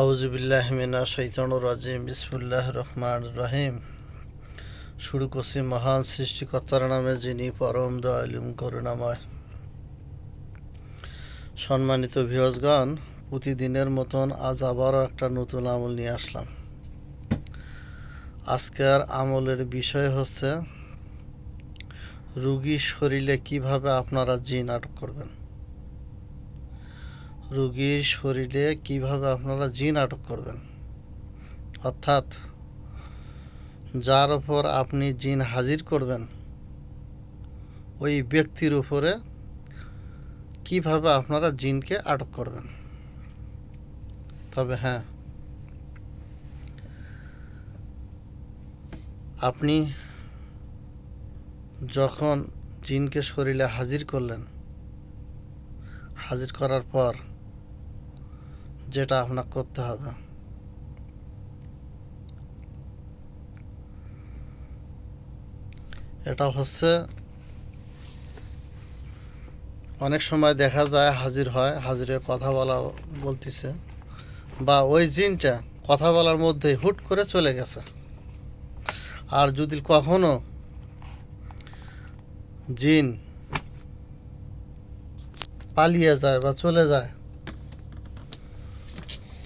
আউজুবিল্লাহমিনা শৈতানুর রাজিম বিসমুল্লাহ রহমান রহিম। শুরু করছি মহান সৃষ্টিকর্তার নামে, যিনি পরম দয়ালুম করুণাময়। সম্মানিত ভিওজগণ প্রতিদিনের মতন আজ আবারও একটা নতুন আমল নিয়ে আসলাম। আজকের আমলের বিষয় হচ্ছে, রুগীর শরীরে কীভাবে আপনারা জিন আটক করবেন? রুগীর শরীরে কীভাবে আপনারা জিন আটক করবেন? অর্থাৎ, যার ওপর আপনি জিন হাজির করবেন, ওই ব্যক্তির উপরে কীভাবে আপনারা জিনকে আটক করবেন? তবে হ্যাঁ আপনি যখন জিনকে শরীরে হাজির করলেন, হাজির করার পর যেটা আপনার করতে হবে। এটা হচ্ছে, অনেক সময় দেখা যায় হাজির হয়, হাজিরে কথা বলা বলতেছে, বা ওই জিনটা কথা বলার মধ্যে হুট করে চলে গেছে। আর যদি কখনো জিন পালিয়ে যায় বা চলে যায়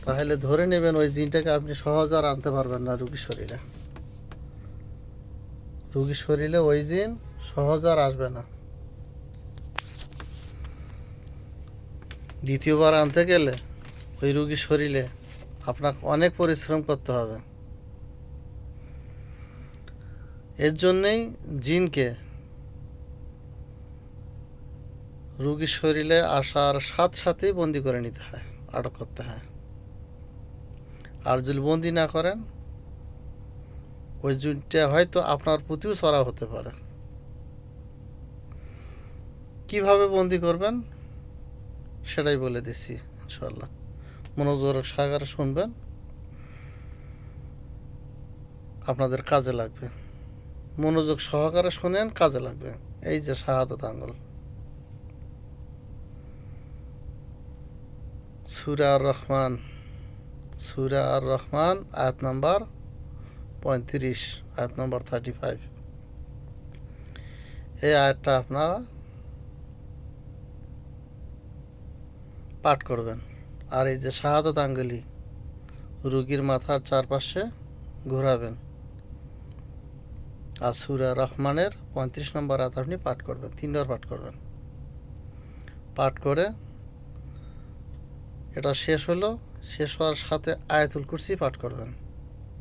তাহলে ধরে নেবেন ওই জিনটাকে আপনি সহজ আর আনতে পারবেন না রুগীর শরীরে। রুগীর শরীরে ওই জিন সহজ আর আসবে না। দ্বিতীয়বার আনতে গেলে ওই রুগীর শরীরে আপনাকে অনেক পরিশ্রম করতে হবে। এর জন্যেই জিনকে রুগীর শরীরে আসার সাথে সাথেই বন্দি করে নিতে হয়, আটক করতে হয়। আর যদি বন্দি না করেন, ওই জুনটা হয়তো আপনার প্রতিও চড়া হতে পারে। কীভাবে বন্দি করবেন, সেটাই বলে দিছি ইনশাল্লাহ মনোযোগ সাগরে শুনবেন, আপনাদের কাজে লাগবে। মনোযোগ সহকারে শোনেন, কাজে লাগবে। এই যে শাহাদত আঙ্গুল। সুরা রহমান সুরা আর রহমান আয়াত নাম্বার পঁয়ত্রিশ, আয়াত নাম্বার থার্টি ফাইভ এই আয়াতটা আপনারা পাঠ করবেন। আর এই যে শাহাদত আঙ্গুলি, রুগীর মাথার চারপাশে ঘোরাবেন। আর সুরা রহমানের পঁয়ত্রিশ নম্বর আয়াত আপনি পাঠ করবেন, তিনবার পাঠ করবেন। পাঠ করে এটা শেষ হলো। শেষ হওয়ার সাথে আয়াতুল কুরসি পাঠ করবেন।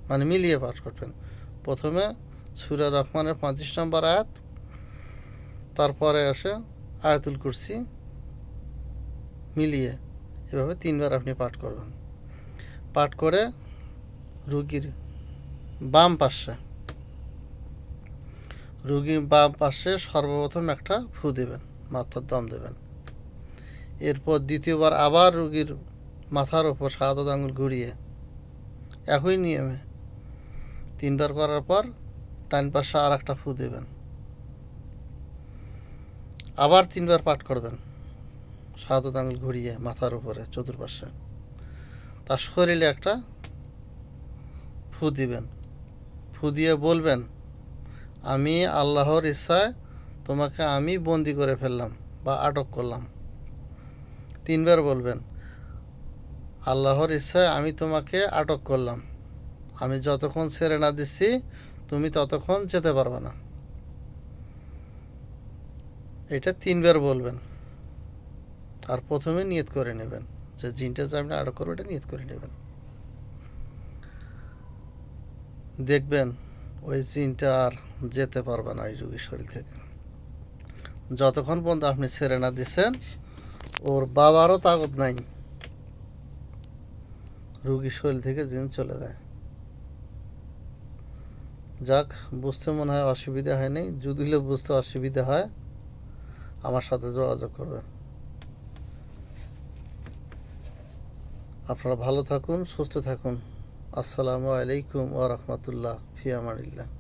মানে মিলিয়ে পাঠ করবেন। প্রথমে সুরা রহমানের পঁয়ত্রিশ নম্বর আয়াত, তারপরে আসে আয়াতুল কুরসি, মিলিয়ে এভাবে তিনবার আপনি পাঠ করবেন। পাঠ করে রুগীর বাম পাশে, রুগীর বাম পাশে সর্বপ্রথম একটা ফু দেবেন, মাথার দম দেবেন। এরপর দ্বিতীয়বার আবার রুগীর মাথার ওপর সাদা আঙুল ঘুরিয়ে একই নিয়মে তিনবার করার পর ডান পাশে আর একটা ফু দেবেন। আবার তিনবার পাঠ করবেন। সাদা আঙুল ঘুরিয়ে মাথার উপরে চতুর্পাশে। তার শরীরে একটা ফু দিবেন। ফু দিয়ে বলবেন, আমি আল্লাহর ইচ্ছায় তোমাকে আমি বন্দি করে ফেললাম বা আটক করলাম। তিনবার বলবেন আল্লাহর ইচ্ছায় আমি তোমাকে আটক করলাম। আমি যতক্ষণ ছেড়ে না দিচ্ছি তুমি ততক্ষণ যেতে পারবে না। এটা তিনবার বলবেন। আর প্রথমে নিয়ত করে নেবেন যে জিনটা যে আপনি আটক করব এটা নিয়ত করে নেবেন। দেখবেন ওই জিনটা আর যেতে পারবে না ওই রুগীর শরীর থেকে। যতক্ষণ পর্যন্ত আপনি ছেড়ে না দিচ্ছেন ওর বাবারও তাগত নাই। রুগীর শরীর থেকে জিন চলে যায়। যাক, বুঝতে মনে হয় অসুবিধা হয়নি। যদি হলে বুঝতে অসুবিধা হয়, আমার সাথে যোগাযোগ করবেন। আপনারা ভালো থাকুন, সুস্থ থাকুন। আসসালামু আলাইকুম ওয়া রাহমাতুল্লাহ ফি আমানিল্লাহ